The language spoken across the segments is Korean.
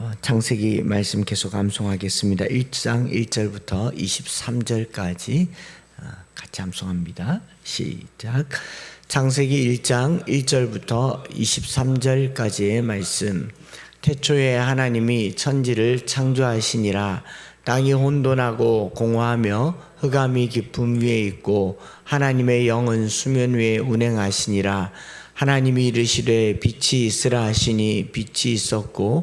어, 창세기 말씀 계속 암송하겠습니다. 1장 1절부터 23절까지 어, 같이 암송합니다. 시작. 창세기 1장 1절부터 23절까지의 말씀. 태초에 하나님이 천지를 창조하시니라 땅이 혼돈하고 공허하며 흑암이 깊음 위에 있고 하나님의 영은 수면 위에 운행하시니라 하나님이 이르시되 빛이 있으라 하시니 빛이 있었고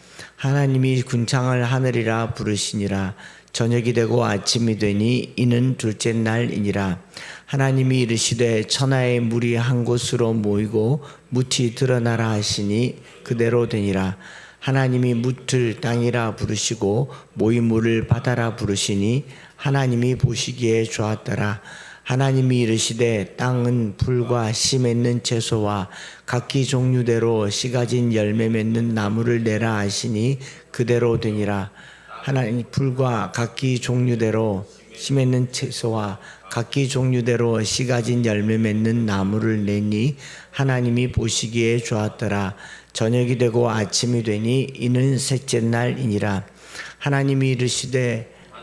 하나님이 궁창을 하늘이라 부르시니라. 저녁이 되고 아침이 되니 이는 둘째 날이니라. 하나님이 이르시되 천하의 물이 한 곳으로 모이고 묻이 드러나라 하시니 그대로 되니라. 하나님이 묻을 땅이라 부르시고 모인 물을 바다라 부르시니 하나님이 보시기에 좋았더라 하나님이 이르시되 땅은 풀과 씨 맺는 채소와 각기 종류대로 씨 가진 열매 맺는 나무를 내라 하시니 그대로 되니라. 하나님 풀과 각기 종류대로 씨 맺는 채소와 각기 종류대로 씨 가진 열매 맺는 나무를 내니 하나님이 보시기에 좋았더라. 저녁이 되고 아침이 되니 이는 셋째 날이니라. 하나님이 이르시되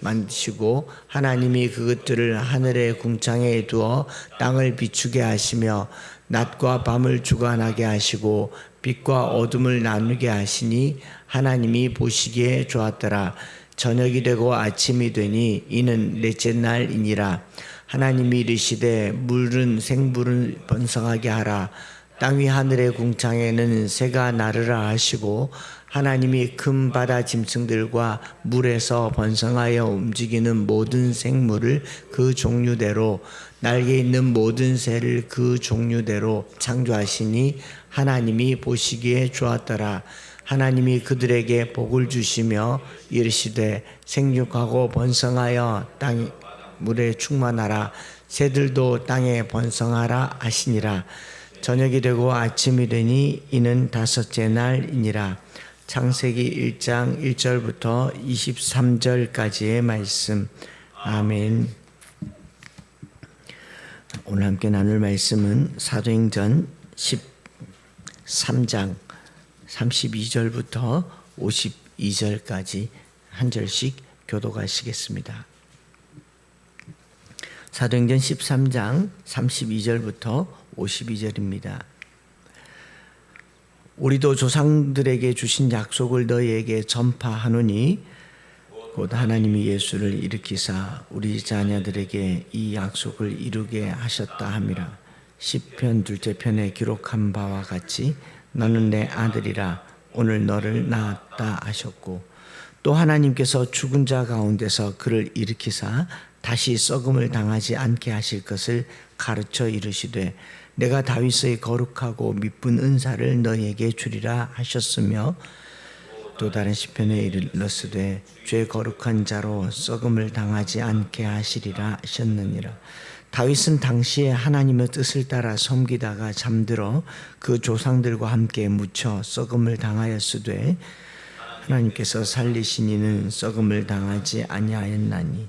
만드시고 하나님이 그것들을 하늘의 궁창에 두어 땅을 비추게 하시며 낮과 밤을 주관하게 하시고 빛과 어둠을 나누게 하시니 하나님이 보시기에 좋았더라. 저녁이 되고 아침이 되니 이는 넷째 날이니라. 하나님이 이르시되 물은 생물을 번성하게 하라 땅 위 하늘의 궁창에는 새가 나르라 하시고 하나님이 큰 바다 짐승들과 물에서 번성하여 움직이는 모든 생물을 그 종류대로 날개 있는 모든 새를 그 종류대로 창조하시니 하나님이 보시기에 좋았더라. 하나님이 그들에게 복을 주시며 이르시되 생육하고 번성하여 땅 물에 충만하라. 새들도 땅에 번성하라 하시니라 저녁이 되고 아침이 되니 이는 다섯째 날이니라. 창세기 1장 1절부터 23절까지의 말씀. 아멘. 오늘 함께 나눌 말씀은 사도행전 13장 32절부터 52절까지 한 절씩 교도하시겠습니다. 사도행전 13장 32절부터 52절입니다. 우리도 조상들에게 주신 약속을 너희에게 전파하노니 곧 하나님이 예수를 일으키사 우리 자녀들에게 이 약속을 이루게 하셨다 함이라. 시편 둘째 편에 기록한 바와 같이 너는 내 아들이라 오늘 너를 낳았다 하셨고 또 하나님께서 죽은 자 가운데서 그를 일으키사 다시 썩음을 당하지 않게 하실 것을 가르쳐 이르시되 내가 다윗의 거룩하고 미쁜 은사를 너희에게 주리라 하셨으며 또 다른 시편에 이르렀으되 죄 거룩한 자로 썩음을 당하지 않게 하시리라 하셨느니라. 다윗은 당시에 하나님의 뜻을 따라 섬기다가 잠들어 그 조상들과 함께 묻혀 썩음을 당하였으되 하나님께서 살리신 이는 썩음을 당하지 아니하였나니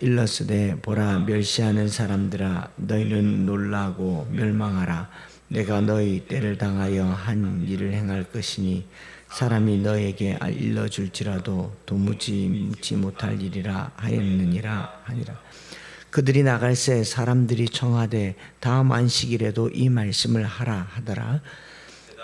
일러스되 보라 멸시하는 사람들아 너희는 놀라고 멸망하라. 내가 너희 때를 당하여 한 일을 행할 것이니 사람이 너에게 일러줄지라도 도무지 묻지 못할 일이라 하였느니라 하니라. 그들이 나갈 새 사람들이 청하되 다음 안식일에도 이 말씀을 하라 하더라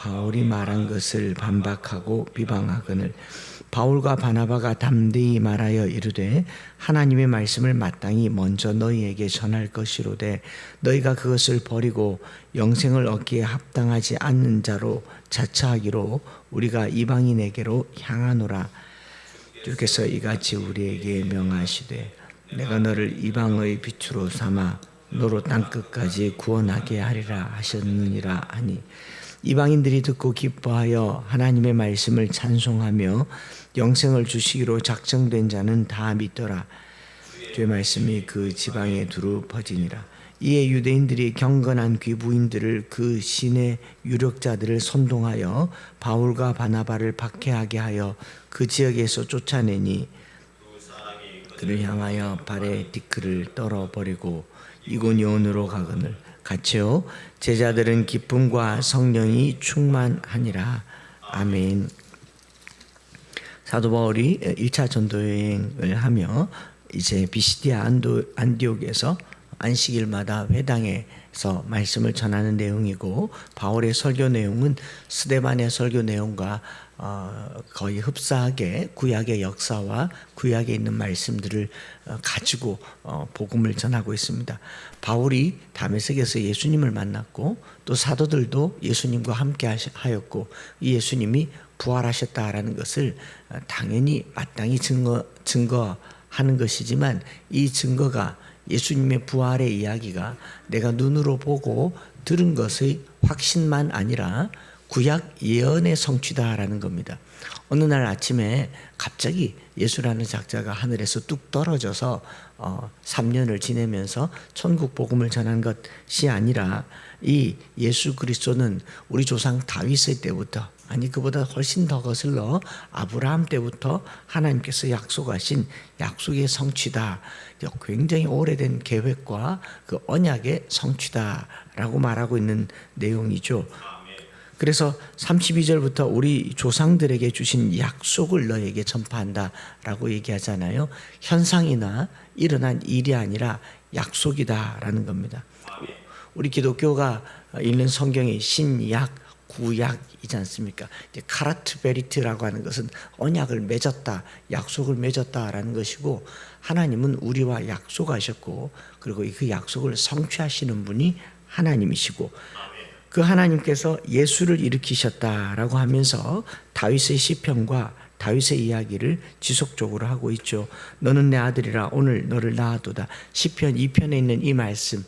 바울이 말한 것을 반박하고 비방하거늘 바울과 바나바가 담대히 말하여 이르되 하나님의 말씀을 마땅히 먼저 너희에게 전할 것이로되 너희가 그것을 버리고 영생을 얻기에 합당하지 않는 자로 자처하기로 우리가 이방인에게로 향하노라. 주께서 이같이 우리에게 명하시되 내가 너를 이방의 빛으로 삼아 너로 땅 끝까지 구원하게 하리라 하셨느니라 하니 이방인들이 듣고 기뻐하여 하나님의 말씀을 찬송하며 영생을 주시기로 작정된 자는 다 믿더라. 주의 말씀이 그 지방에 두루 퍼지니라. 이에 유대인들이 경건한 귀부인들을 그 신의 유력자들을 선동하여 바울과 바나바를 박해하게 하여 그 지역에서 쫓아내니 그를 향하여 발에 디크를 떨어버리고 이고니온으로 가거늘 같이요 제자들은 기쁨과 성령이 충만하니라 아멘. 사도 바울이 1차 전도 여행을 하며 이제 비시디아 안디옥에서 안식일마다 회당에 서 말씀을 전하는 내용이고 바울의 설교 내용은 스데반의 설교 내용과 어, 거의 흡사하게 구약의 역사와 구약에 있는 말씀들을 어, 가지고 어, 복음을 전하고 있습니다. 바울이 다메섹에서 예수님을 만났고 또 사도들도 예수님과 함께 하였고 이 예수님이 부활하셨다라는 것을 어, 당연히 마땅히 증거 증거하는 것이지만 이 증거가 예수님의 부활의 이야기가 내가 눈으로 보고 들은 것의 확신만 아니라 구약 예언의 성취다라는 겁니다. 어느 날 아침에 갑자기 예수라는 작자가 하늘에서 뚝 떨어져서 어, 3년을 지내면서 천국 복음을 전한 것이 아니라 이 예수 그리스도는 우리 조상 다윗의 때부터 아니 그보다 훨씬 더 거슬러 아브라함 때부터 하나님께서 약속하신 약속의 성취다. 굉장히 오래된 계획과 그 언약의 성취다라고 말하고 있는 내용이죠. 그래서 32절부터 우리 조상들에게 주신 약속을 너에게 전파한다 라고 얘기하잖아요. 현상이나 일어난 일이 아니라 약속이다 라는 겁니다. 우리 기독교가 읽는 성경이 신약, 구약이지 않습니까? 카라트 베리트라고 하는 것은 언약을 맺었다, 약속을 맺었다라는 것이고 하나님은 우리와 약속하셨고 그리고 그 약속을 성취하시는 분이 하나님이시고 그 하나님께서 예수를 일으키셨다라고 하면서 다윗의 시편과 다윗의 이야기를 지속적으로 하고 있죠. 너는 내 아들이라 오늘 너를 낳아도다. 시편 2편에 있는 이 말씀.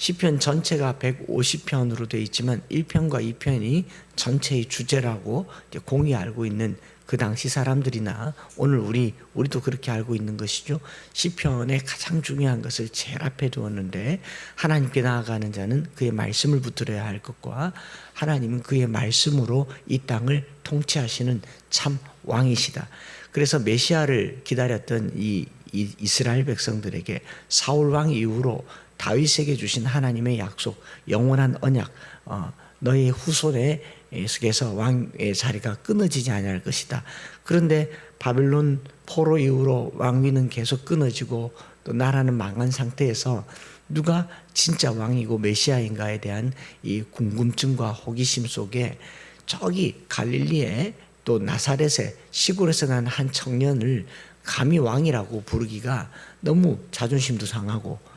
시편 전체가 150편으로 되어 있지만 1편과 2편이 전체의 주제라고 공이 알고 있는 그 당시 사람들이나 오늘 우리 우리도 그렇게 알고 있는 것이죠. 시편의 가장 중요한 것을 제일 앞에 두었는데 하나님께 나아가는 자는 그의 말씀을 붙들어야 할 것과 하나님은 그의 말씀으로 이 땅을 통치하시는 참 왕이시다. 그래서 메시아를 기다렸던 이, 이 이스라엘 백성들에게 사울 왕 이후로 다윗에게 주신 하나님의 약속, 영원한 언약, 어, 너의 후손에 속에서 왕의 자리가 끊어지지 아니할 것이다. 그런데 바벨론 포로 이후로 왕위는 계속 끊어지고 또 나라는 망한 상태에서 누가 진짜 왕이고 메시아인가에 대한 이 궁금증과 호기심 속에 저기 갈릴리에 또 나사렛의 시골에서 난 한 청년을 감히 왕이라고 부르기가 너무 자존심도 상하고 어,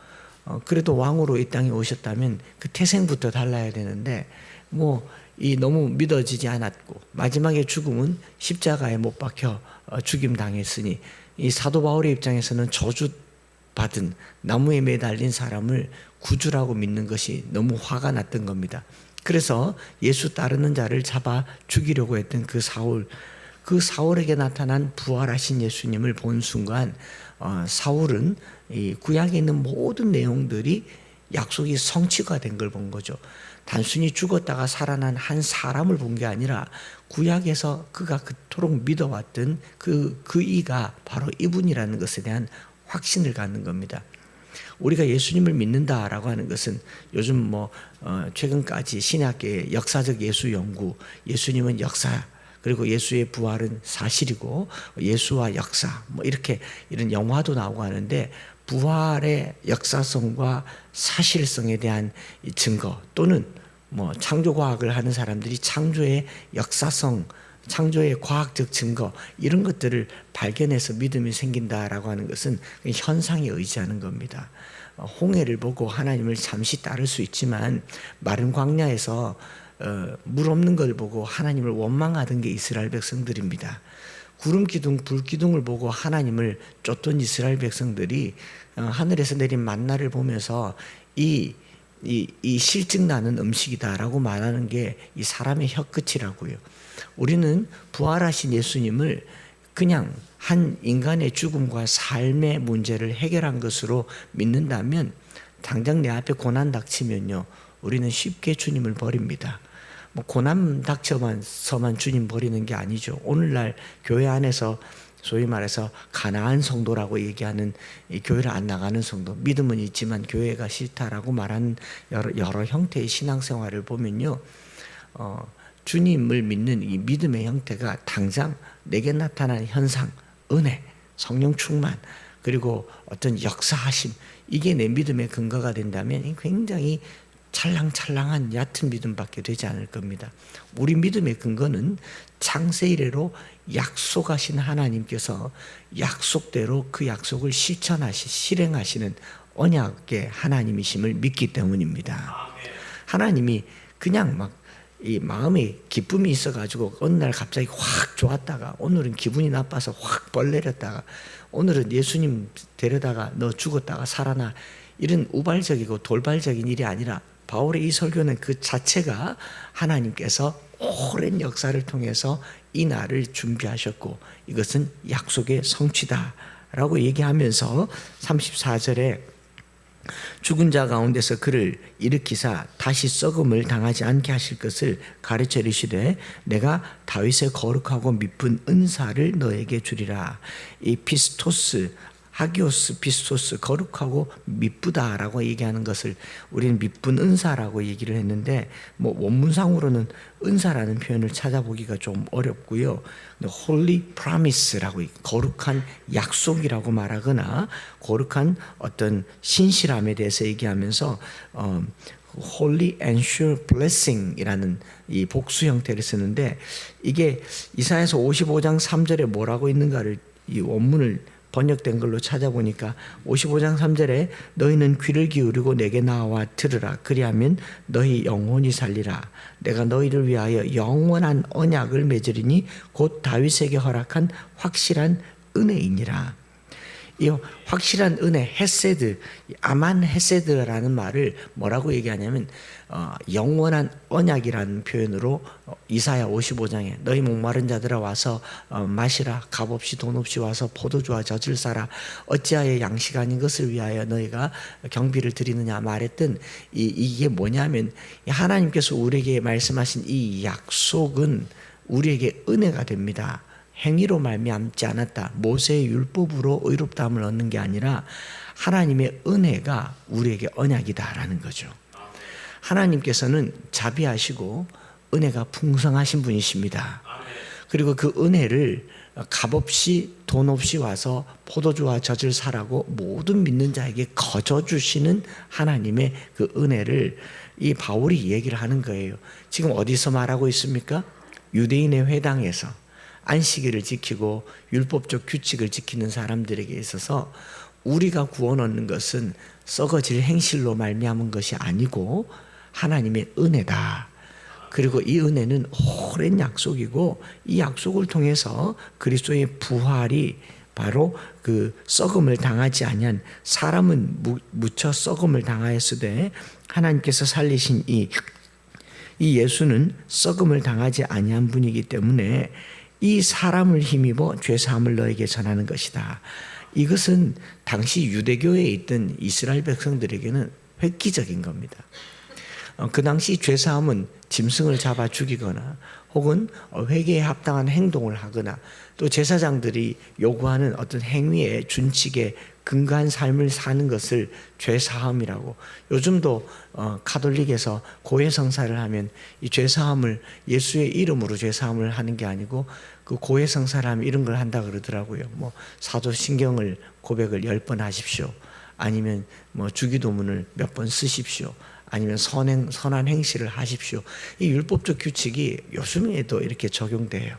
그래도 왕으로 이 땅에 오셨다면 그 태생부터 달라야 되는데 뭐 이 너무 믿어지지 않았고 마지막에 죽음은 십자가에 못 박혀 어, 죽임 당했으니 이 사도 바울의 입장에서는 저주 받은 나무에 매달린 사람을 구주라고 믿는 것이 너무 화가 났던 겁니다. 그래서 예수 따르는 자를 잡아 죽이려고 했던 그 사울, 그 사울에게 나타난 부활하신 예수님을 본 순간 어, 사울은 이 구약에 있는 모든 내용들이 약속이 성취가 된 걸 본 거죠. 단순히 죽었다가 살아난 한 사람을 본 게 아니라 구약에서 그가 그토록 믿어왔던 그, 그 이가 바로 이분이라는 것에 대한 확신을 갖는 겁니다. 우리가 예수님을 믿는다라고 하는 것은 요즘 뭐 어, 최근까지 신약계의 역사적 예수 연구, 예수님은 역사 그리고 예수의 부활은 사실이고 예수와 역사 뭐 이렇게 이런 영화도 나오고 하는데 부활의 역사성과 사실성에 대한 증거 또는 뭐 창조 과학을 하는 사람들이 창조의 역사성 창조의 과학적 증거 이런 것들을 발견해서 믿음이 생긴다라고 하는 것은 현상에 의지하는 겁니다. 어, 홍해를 보고 하나님을 잠시 따를 수 있지만 마른 광야에서 어, 물 없는 걸 보고 하나님을 원망하던 게 이스라엘 백성들입니다. 구름 기둥, 불 기둥을 보고 하나님을 쫓던 이스라엘 백성들이 어, 하늘에서 내린 만나를 보면서 이, 이, 이 실증 나는 음식이다라고 말하는 게 이 사람의 혀끝이라고요. 우리는 부활하신 예수님을 그냥 한 인간의 죽음과 삶의 문제를 해결한 것으로 믿는다면 당장 내 앞에 고난 닥치면요. 우리는 쉽게 주님을 버립니다. 뭐 고난 닥쳐만서만 주님 버리는 게 아니죠. 오늘날 교회 안에서 소위 말해서 가나안 성도라고 얘기하는 이 교회를 안 나가는 성도, 믿음은 있지만 교회가 싫다라고 말하는 여러, 여러 형태의 신앙생활을 보면요, 어, 주님을 믿는 이 믿음의 형태가 당장 내게 나타나는 현상, 은혜, 성령 충만, 그리고 어떤 역사하심, 이게 내 믿음의 근거가 된다면 굉장히 찰랑찰랑한 얕은 믿음밖에 되지 않을 겁니다. 우리 믿음의 근거는 창세 이래로 약속하신 하나님께서 약속대로 그 약속을 실천하시 실행하시는 언약의 하나님이심을 믿기 때문입니다. 하나님이 그냥 막 이 마음에 기쁨이 있어가지고 어느 날 갑자기 확 좋았다가 오늘은 기분이 나빠서 확 벌내렸다가 오늘은 예수님 데려다가 너 죽었다가 살아나 이런 우발적이고 돌발적인 일이 아니라 바울의 이 설교는 그 자체가 하나님께서 오랜 역사를 통해서 이 날을 준비하셨고 이것은 약속의 성취다라고 얘기하면서 34절에 죽은 자 가운데서 그를 일으키사 다시 썩음을 당하지 않게 하실 것을 가르쳐 이르시되 내가 다윗의 거룩하고 미쁜 은사를 너에게 주리라. 이 피스토스 하기오스 피스토스 거룩하고 미쁘다라고 얘기하는 것을 우리는 미쁜 은사라고 얘기를 했는데 뭐 원문상으로는 은사라는 표현을 찾아보기가 좀 어렵고요. 홀리 프라미스라고 거룩한 약속이라고 말하거나 거룩한 어떤 신실함에 대해서 얘기하면서 어 holy and sure blessing이라는 이 복수 형태를 쓰는데 이게 이사야서 55장 3절에 뭐라고 있는가를 이 원문을 번역된 걸로 찾아보니까 55장 3절에 너희는 귀를 기울이고 내게 나와 들으라. 그리하면 너희 영혼이 살리라. 내가 너희를 위하여 영원한 언약을 맺으리니 곧 다윗에게 허락한 확실한 은혜이니라 이 확실한 은혜 헤세드 아만 헤세드라는 말을 뭐라고 얘기하냐면 어, 영원한 언약이라는 표현으로 어, 이사야 55장에 너희 목마른 자들아 와서 어, 마시라 값 없이 돈 없이 와서 포도주와 젖을 사라 어찌하여 양식 아닌 것을 위하여 너희가 경비를 드리느냐 말했던 이, 이게 뭐냐면 하나님께서 우리에게 말씀하신 이 약속은 우리에게 은혜가 됩니다. 행위로 말미암지 않았다. 모세의 율법으로 의롭다함을 얻는 게 아니라 하나님의 은혜가 우리에게 언약이다라는 거죠. 하나님께서는 자비하시고 은혜가 풍성하신 분이십니다. 그리고 그 은혜를 값없이 돈 없이 와서 포도주와 젖을 사라고 모든 믿는 자에게 거저 주시는 하나님의 그 은혜를 이 바울이 얘기를 하는 거예요. 지금 어디서 말하고 있습니까? 유대인의 회당에서 안식일을 지키고 율법적 규칙을 지키는 사람들에게 있어서 우리가 구원 얻는 것은 썩어질 행실로 말미암은 것이 아니고 하나님의 은혜다. 그리고 이 은혜는 오랜 약속이고 이 약속을 통해서 그리스도의 부활이 바로 그 썩음을 당하지 아니한 사람은 무, 묻혀 썩음을 당하였으되 하나님께서 살리신 이, 이 예수는 썩음을 당하지 아니한 분이기 때문에 이 사람을 힘입어 죄 사함을 너에게 전하는 것이다. 이것은 당시 유대교에 있던 이스라엘 백성들에게는 획기적인 겁니다. 어, 그 당시 죄 사함은 짐승을 잡아 죽이거나 혹은 회개에 합당한 행동을 하거나 또 제사장들이 요구하는 어떤 행위의 준칙에 근거한 삶을 사는 것을 죄 사함이라고 요즘도 어, 카톨릭에서 고해 성사를 하면 이 죄 사함을 예수의 이름으로 죄 사함을 하는 게 아니고 그 고해 성사를 하면 이런 걸 한다 그러더라고요. 뭐 사도신경을 고백을 열 번 하십시오. 아니면 뭐 주기도문을 몇 번 쓰십시오. 아니면 선행 선한 행실을 하십시오. 이 율법적 규칙이 요즘에도 이렇게 적용돼요.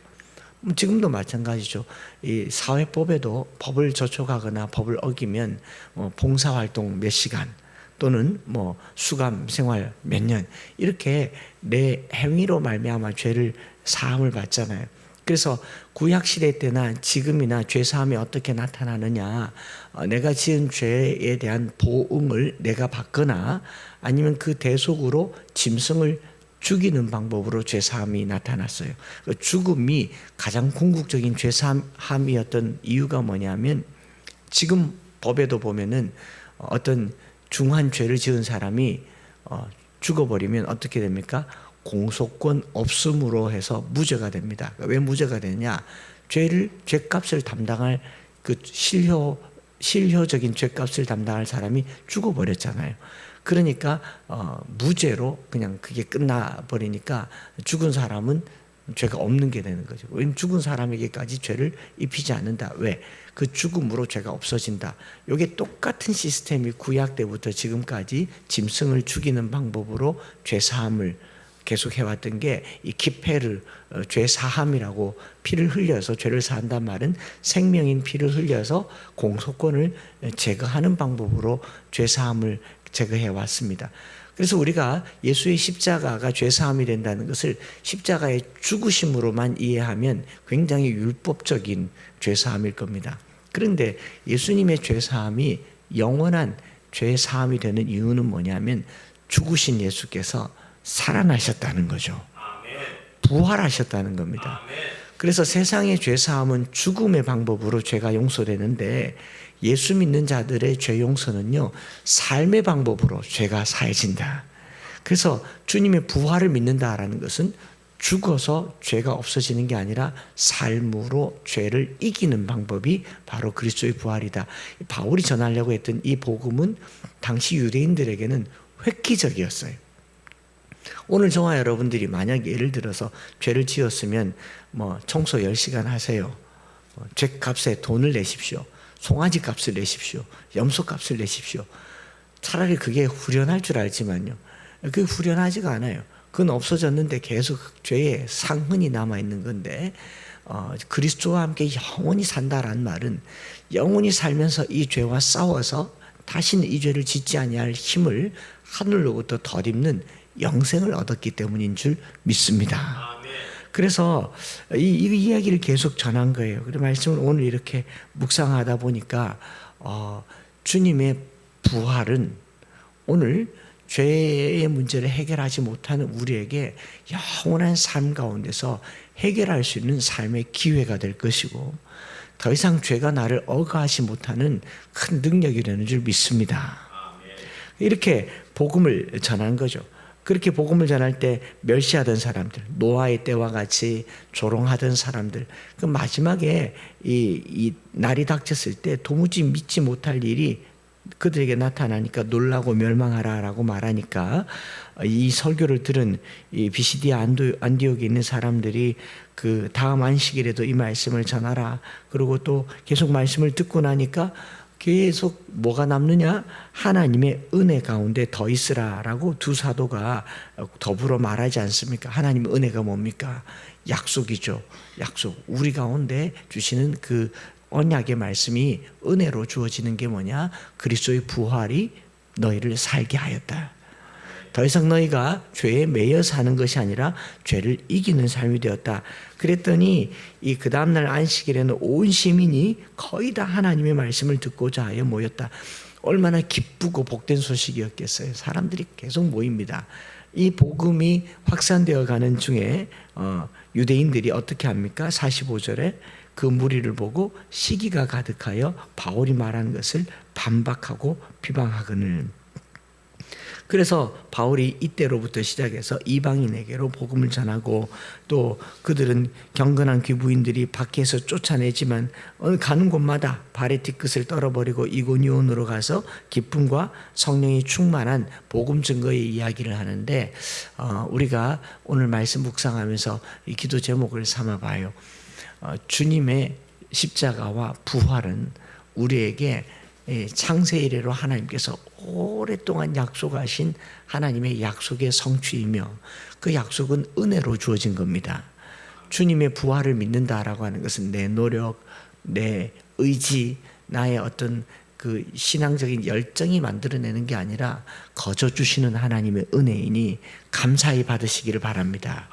뭐 지금도 마찬가지죠. 이 사회법에도 법을 저촉하거나 법을 어기면 뭐 봉사활동 몇 시간 또는 뭐 수감 생활 몇 년 이렇게 내 행위로 말미암아 죄를 사함을 받잖아요. 그래서 구약 시대 때나 지금이나 죄 사함이 어떻게 나타나느냐? 어, 내가 지은 죄에 대한 보응을 내가 받거나 아니면 그 대속으로 짐승을 죽이는 방법으로 죄 사함이 나타났어요. 그 죽음이 가장 궁극적인 죄 사함이었던 이유가 뭐냐면 지금 법에도 보면은 어떤 중한 죄를 지은 사람이 어, 죽어버리면 어떻게 됩니까? 공소권 없음으로 해서 무죄가 됩니다. 그러니까 왜 무죄가 되냐? 죄를 죄값을 담당할 그 실효 실효적인 죄값을 담당할 사람이 죽어버렸잖아요. 그러니까 어, 무죄로 그냥 그게 끝나 버리니까 죽은 사람은 죄가 없는 게 되는 거죠. 왜냐면 죽은 사람에게까지 죄를 입히지 않는다. 왜? 그 죽음으로 죄가 없어진다. 이게 똑같은 시스템이 구약 때부터 지금까지 짐승을 죽이는 방법으로 죄 사함을 계속 해왔던 게 이 기페를 어, 죄 사함이라고 피를 흘려서 죄를 사한단 말은 생명인 피를 흘려서 공소권을 제거하는 방법으로 죄 사함을 제거해 왔습니다. 그래서 우리가 예수의 십자가가 죄 사함이 된다는 것을 십자가의 죽으심으로만 이해하면 굉장히 율법적인 죄 사함일 겁니다. 그런데 예수님의 죄 사함이 영원한 죄 사함이 되는 이유는 뭐냐면 죽으신 예수께서 살아나셨다는 거죠. 부활하셨다는 겁니다. 그래서 세상의 죄 사함은 죽음의 방법으로 죄가 용서되는데 예수 믿는 자들의 죄 용서는요, 삶의 방법으로 죄가 사해진다. 그래서 주님의 부활을 믿는다라는 것은 죽어서 죄가 없어지는 게 아니라 삶으로 죄를 이기는 방법이 바로 그리스도의 부활이다. 바울이 전하려고 했던 이 복음은 당시 유대인들에게는 획기적이었어요. 오늘 저와 여러분들이 만약 예를 들어서 죄를 지었으면 뭐 청소 10시간 하세요. 어, 죄값에 돈을 내십시오. 송아지 값을 내십시오. 염소 값을 내십시오. 차라리 그게 후련할 줄 알지만요. 그게 후련하지가 않아요. 그건 없어졌는데 계속 죄의 상흔이 남아 있는 건데 어, 그리스도와 함께 영원히 산다라는 말은 영원히 살면서 이 죄와 싸워서 다시는 이 죄를 짓지 아니할 힘을 하늘로부터 덧입는 영생을 얻었기 때문인 줄 믿습니다. 그래서 이, 이 이야기를 계속 전한 거예요. 그래서 말씀을 오늘 이렇게 묵상하다 보니까 어, 주님의 부활은 오늘 죄의 문제를 해결하지 못하는 우리에게 영원한 삶 가운데서 해결할 수 있는 삶의 기회가 될 것이고 더 이상 죄가 나를 억하지 못하는 큰 능력이 되는 줄 믿습니다. 이렇게 복음을 전한 거죠. 그렇게 복음을 전할 때 멸시하던 사람들, 노아의 때와 같이 조롱하던 사람들, 그 마지막에 이, 이 날이 닥쳤을 때 도무지 믿지 못할 일이 그들에게 나타나니까 놀라고 멸망하라라고 말하니까 이 설교를 들은 이 비시디아 안디옥에 있는 사람들이 그 다음 안식일에도 이 말씀을 전하라. 그리고 또 계속 말씀을 듣고 나니까 계속 뭐가 남느냐? 하나님의 은혜 가운데 더 있으라라고 두 사도가 더불어 말하지 않습니까? 하나님의 은혜가 뭡니까? 약속이죠. 약속. 우리 가운데 주시는 그 언약의 말씀이 은혜로 주어지는 게 뭐냐? 그리스도의 부활이 너희를 살게 하였다. 더 이상 너희가 죄에 매여 사는 것이 아니라 죄를 이기는 삶이 되었다. 그랬더니 이 그 다음 날 안식일에는 온 시민이 거의 다 하나님의 말씀을 듣고자 하여 모였다. 얼마나 기쁘고 복된 소식이었겠어요. 사람들이 계속 모입니다. 이 복음이 확산되어 가는 중에 어, 유대인들이 어떻게 합니까? 45절에 그 무리를 보고 시기가 가득하여 바울이 말하는 것을 반박하고 비방하거늘. 그래서 바울이 이때로부터 시작해서 이방인에게로 복음을 전하고 또 그들은 경건한 귀부인들이 밖에서 쫓아내지만 어느 가는 곳마다 발의 뒤끝을 떨어버리고 이고니온으로 가서 기쁨과 성령이 충만한 복음 증거의 이야기를 하는데 어, 우리가 오늘 말씀 묵상하면서 이 기도 제목을 삼아봐요. 어, 주님의 십자가와 부활은 우리에게 예, 창세 이래로 하나님께서 오랫동안 약속하신 하나님의 약속의 성취이며 그 약속은 은혜로 주어진 겁니다. 주님의 부활을 믿는다라고 하는 것은 내 노력, 내 의지, 나의 어떤 그 신앙적인 열정이 만들어내는 게 아니라 거저 주시는 하나님의 은혜이니 감사히 받으시기를 바랍니다.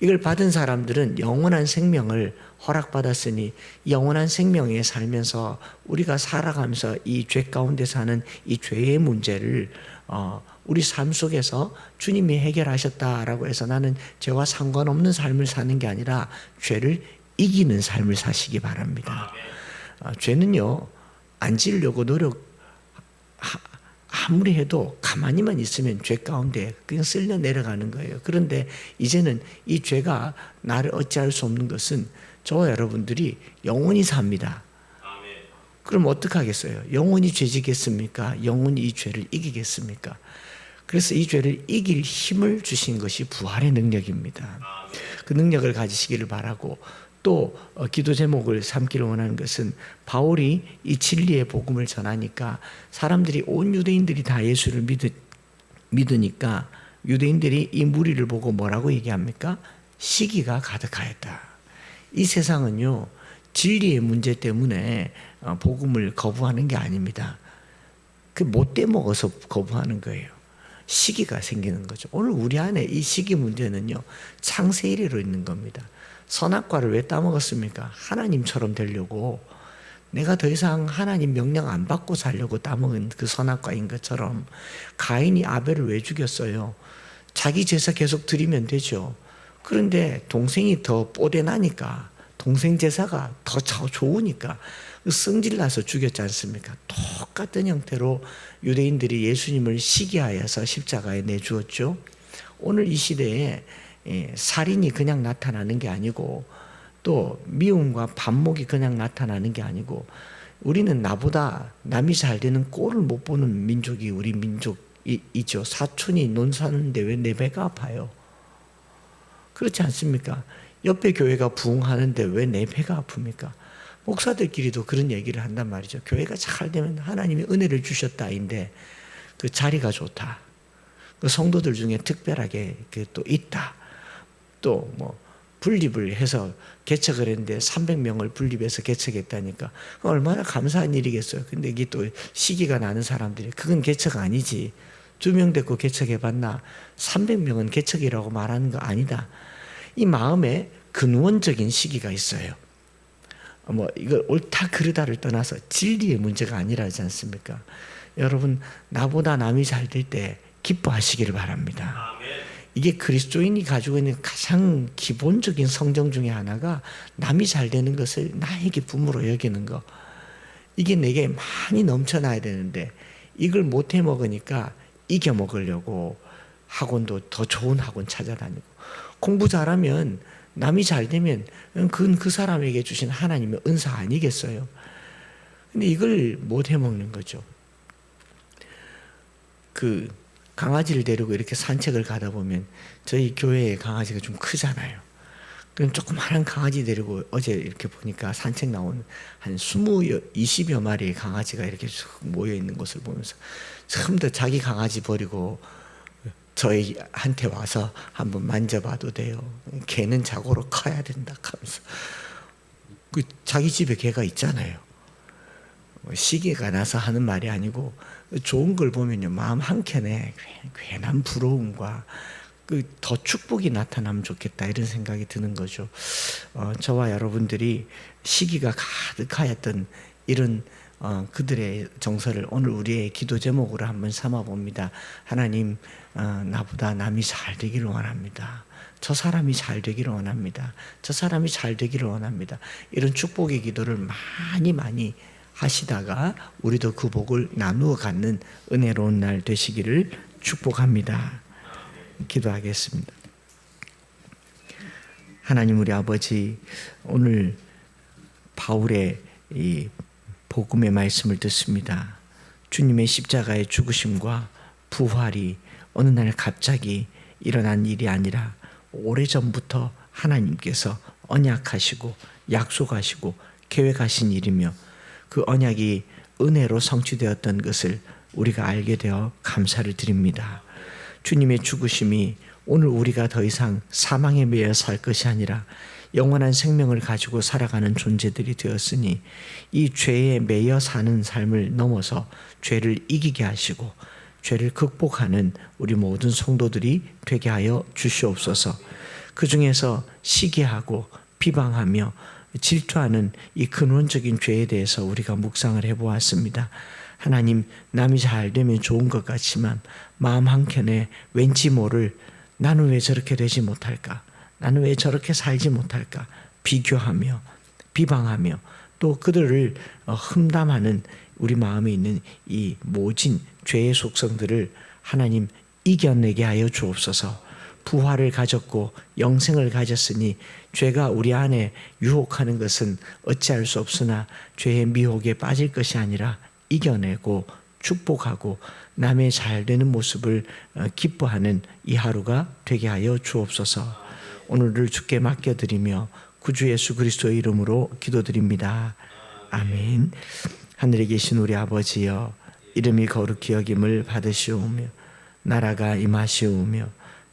이걸 받은 사람들은 영원한 생명을 허락받았으니 영원한 생명에 살면서 우리가 살아가면서 이 죄 가운데 사는 이 죄의 문제를 어, 우리 삶 속에서 주님이 해결하셨다라고 해서 나는 죄와 상관없는 삶을 사는 게 아니라 죄를 이기는 삶을 사시기 바랍니다. 어, 죄는요 안 지려고 노력 아무리 해도 가만히만 있으면 죄 가운데 그냥 쓸려 내려가는 거예요. 그런데 이제는 이 죄가 나를 어찌할 수 없는 것은 저와 여러분들이 영원히 삽니다. 그럼 어떡하겠어요? 영원히 죄지겠습니까? 영원히 이 죄를 이기겠습니까? 그래서 이 죄를 이길 힘을 주신 것이 부활의 능력입니다. 그 능력을 가지시기를 바라고 또 어, 기도 제목을 삼기를 원하는 것은 바울이 이 진리의 복음을 전하니까 사람들이 온 유대인들이 다 예수를 믿으, 믿으니까 유대인들이 이 무리를 보고 뭐라고 얘기합니까? 시기가 가득하였다. 이 세상은요 진리의 문제 때문에 어, 복음을 거부하는 게 아닙니다. 그 못돼 먹어서 거부하는 거예요. 시기가 생기는 거죠. 오늘 우리 안에 이 시기 문제는요 창세 이래로 있는 겁니다. 선악과를 왜 따먹었습니까? 하나님처럼 되려고 내가 더 이상 하나님 명령 안 받고 살려고 따먹은 그 선악과인 것처럼 가인이 아벨을 왜 죽였어요? 자기 제사 계속 드리면 되죠. 그런데 동생이 더 뽀대나니까 동생 제사가 더 좋으니까 그 성질나서 죽였지 않습니까? 똑같은 형태로 유대인들이 예수님을 시기하여서 십자가에 내주었죠. 오늘 이 시대에 예, 살인이 그냥 나타나는 게 아니고 또 미움과 반목이 그냥 나타나는 게 아니고 우리는 나보다 남이 잘 되는 꼴을 못 보는 민족이 우리 민족이죠. 사촌이 논 사는데 왜 내 배가 아파요? 그렇지 않습니까? 옆에 교회가 부흥하는데 왜 내 배가 아픕니까? 목사들끼리도 그런 얘기를 한단 말이죠. 교회가 잘 되면 하나님이 은혜를 주셨다인데 그 자리가 좋다. 그 성도들 중에 특별하게 또 있다. 또 뭐 분립을 해서 개척을 했는데 300명을 분립해서 개척했다니까 얼마나 감사한 일이겠어요. 근데 이게 또 시기가 나는 사람들이 그건 개척 아니지. 두 명 됐고 개척해봤나? 300명은 개척이라고 말하는 거 아니다. 이 마음에 근원적인 시기가 있어요. 뭐 이걸 옳다 그르다를 떠나서 진리의 문제가 아니라지 않습니까? 여러분 나보다 남이 잘 될 때 기뻐하시기를 바랍니다. 이게 그리스도인이 가지고 있는 가장 기본적인 성정 중에 하나가 남이 잘 되는 것을 나의 기쁨으로 여기는 거. 이게 내게 많이 넘쳐나야 되는데 이걸 못 해 먹으니까 이겨 먹으려고 학원도 더 좋은 학원 찾아다니고 공부 잘하면 남이 잘 되면 그건 그 사람에게 주신 하나님의 은사 아니겠어요? 근데 이걸 못 해 먹는 거죠. 그 강아지를 데리고 이렇게 산책을 가다 보면 저희 교회에 강아지가 좀 크잖아요. 그럼 조그마한 강아지 데리고 어제 이렇게 보니까 산책 나온 한 20, 20여 마리의 강아지가 이렇게 모여 있는 것을 보면서 처음 더 자기 강아지 버리고 저희한테 와서 한번 만져봐도 돼요. 개는 자고로 커야 된다 하면서 그 자기 집에 개가 있잖아요. 뭐 시기가 나서 하는 말이 아니고 좋은 걸 보면요 마음 한 켠에 괜- 괜한 부러움과 그 더 축복이 나타나면 좋겠다 이런 생각이 드는 거죠. 어, 저와 여러분들이 시기가 가득하였던 이런 어, 그들의 정서를 오늘 우리의 기도 제목으로 한번 삼아 봅니다. 하나님 어, 나보다 남이 잘 되기를 원합니다. 저 사람이 잘 되기를 원합니다. 저 사람이 잘 되기를 원합니다. 이런 축복의 기도를 많이 많이 하시다가 우리도 그 복을 나누어 갖는 은혜로운 날 되시기를 축복합니다. 기도하겠습니다. 하나님 우리 아버지 오늘 바울의 이 복음의 말씀을 듣습니다. 주님의 십자가의 죽으심과 부활이 어느 날 갑자기 일어난 일이 아니라 오래전부터 하나님께서 언약하시고 약속하시고 계획하신 일이며 그 언약이 은혜로 성취되었던 것을 우리가 알게 되어 감사를 드립니다. 주님의 죽으심이 오늘 우리가 더 이상 사망에 매여 살 것이 아니라 영원한 생명을 가지고 살아가는 존재들이 되었으니 이 죄에 매여 사는 삶을 넘어서 죄를 이기게 하시고 죄를 극복하는 우리 모든 성도들이 되게 하여 주시옵소서. 그 중에서 시기하고 비방하며 질투하는 이 근원적인 죄에 대해서 우리가 묵상을 해보았습니다. 하나님, 남이 잘 되면 좋은 것 같지만 마음 한켠에 왠지 모를 나는 왜 저렇게 되지 못할까? 나는 왜 저렇게 살지 못할까? 비교하며 비방하며 또 그들을 어, 흠담하는 우리 마음에 있는 이 모진 죄의 속성들을 하나님 이겨내게 하여 주옵소서. 부활을 가졌고 영생을 가졌으니 죄가 우리 안에 유혹하는 것은 어찌할 수 없으나 죄의 미혹에 빠질 것이 아니라 이겨내고 축복하고 남의 잘 되는 모습을 어, 기뻐하는 이 하루가 되게 하여 주옵소서. 오늘을 주께 맡겨드리며 구주 예수 그리스도의 이름으로 기도드립니다. 아멘. 하늘에 계신 우리 아버지여 이름이 거룩히 여김을 받으시오며 나라가 임하시오며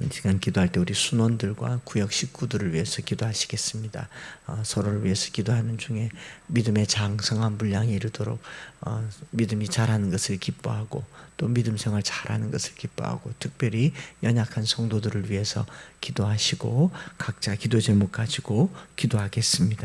이 시간 기도할 때 우리 순원들과 구역 식구들을 위해서 기도하시겠습니다. 어, 서로를 위해서 기도하는 중에 믿음의 장성한 분량이 이르도록 어, 믿음이 자라는 것을 기뻐하고 또 믿음 생활 잘하는 것을 기뻐하고 특별히 연약한 성도들을 위해서 기도하시고 각자 기도 제목 가지고 기도하겠습니다.